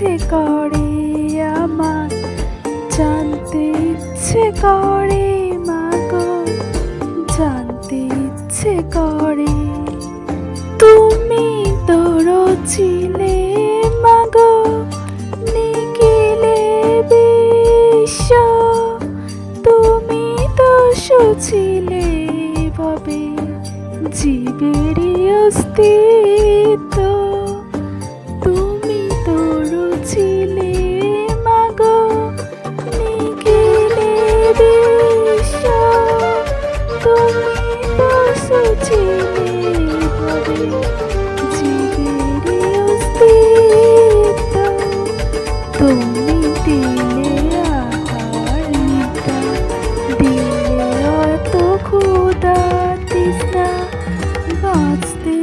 ইচ্ছে করে আমার জানতে ইচ্ছে করে, মাগো, জানতে ইচ্ছে করে। তুমি তোর ছিলে মাগো, নিখিলে বিশ্ব। তুমি তো তুমি তো অস্তিত্ব তুমি দিলে আহার নিদ্রা দিলে অত ক্ষুদা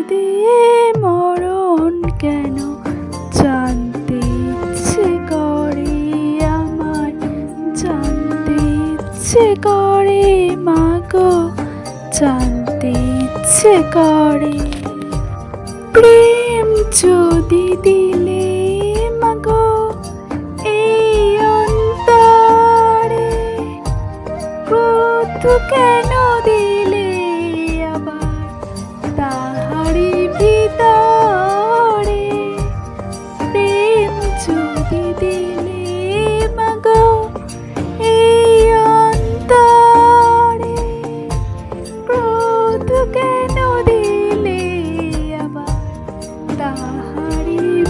দিয়ে মরণ কেন জানতে করে আমার জানতে করে, মাগো। জানতে ইচ্ছে করে। প্রেম যদি দিলে মাগো এই অন্তরে কেন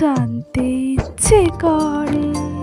জানতে ইচ্ছে করে।